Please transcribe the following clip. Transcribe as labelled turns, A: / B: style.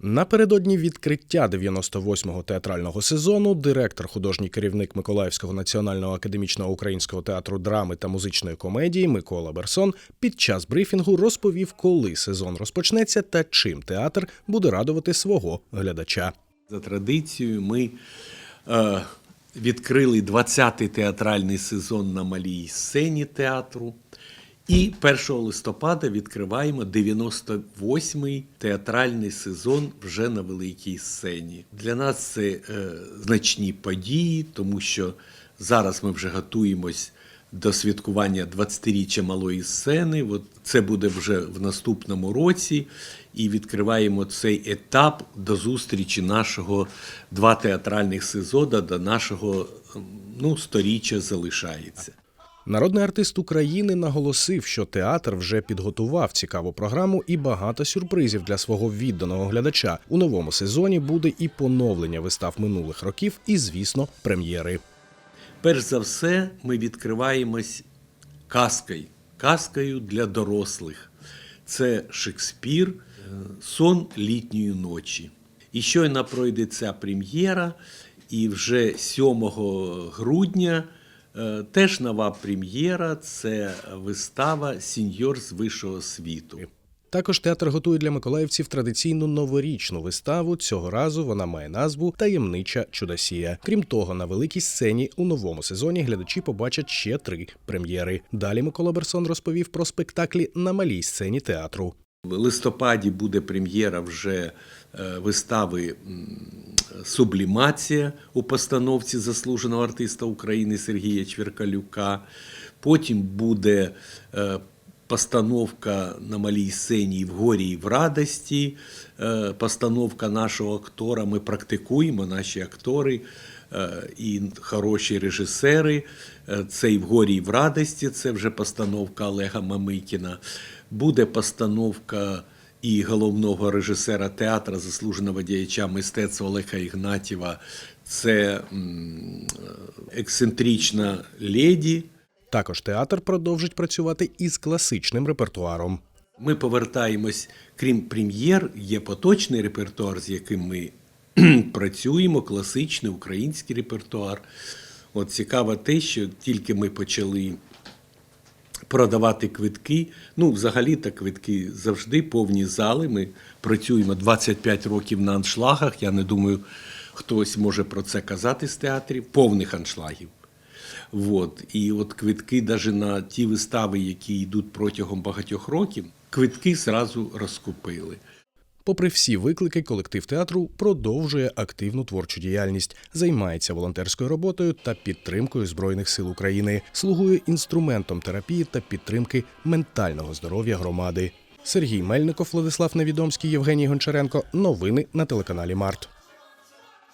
A: Напередодні відкриття 98-го театрального сезону директор, художній керівник Миколаївського національного академічного українського театру драми та музичної комедії Микола Берсон під час брифінгу розповів, коли сезон розпочнеться та чим театр буде радувати свого глядача.
B: За традицією, ми е, відкрили 20-й театральний сезон на малій сцені театру. І 1 листопада відкриваємо 98-й театральний сезон вже на великій сцені. Для нас це е, значні події, тому що зараз ми вже готуємось до святкування 20-річчя малої сцени. От це буде вже в наступному році. І відкриваємо цей етап до зустрічі нашого два театральних сезону до нашого ну, сторіччя залишається.
A: Народний артист України наголосив, що театр вже підготував цікаву програму і багато сюрпризів для свого відданого глядача. У новому сезоні буде і поновлення вистав минулих років, і, звісно, прем'єри.
B: Перш за все, ми відкриваємось казкою, казкою для дорослих. Це Шекспір, сон літньої ночі. І щойно пройде ця прем'єра, і вже 7 грудня теж нова прем'єра це вистава Сіньор з вищого світу.
A: Також театр готує для миколаївців традиційну новорічну виставу. Цього разу вона має назву Таємнича чудосія. Крім того, на великій сцені у новому сезоні глядачі побачать ще три прем'єри. Далі Микола Берсон розповів про спектаклі на малій сцені театру.
B: В листопаді буде прем'єра вже е, вистави Сублімація у постановці заслуженого артиста України Сергія Чверкалюка. Потім буде е, постановка на малій сцені в горі і в радості. Е, Постановка нашого актора. Ми практикуємо наші актори е, і хороші режисери. Е, Це і в горі, і в радості. Це вже постановка Олега Мамикіна. Буде постановка і головного режисера театра, заслуженого діяча мистецтва Олега Ігнатєва. Це ексцентрична леді.
A: Також театр продовжить працювати із класичним репертуаром.
B: Ми повертаємось, крім прем'єр, є поточний репертуар, з яким ми працюємо, класичний український репертуар. От цікаво те, що тільки ми почали продавати квитки. Ну, взагалі-то квитки завжди повні зали. Ми працюємо 25 років на аншлагах. Я не думаю, хтось може про це казати з театрів, повних аншлагів. Вот. І от квитки, навіть на ті вистави, які йдуть протягом багатьох років, квитки зразу розкупили.
A: Попри всі виклики, колектив театру продовжує активну творчу діяльність, займається волонтерською роботою та підтримкою збройних сил України, слугує інструментом терапії та підтримки ментального здоров'я громади. Сергій Мельников, Владислав Невідомський, Євгеній Гончаренко. Новини на телеканалі Март.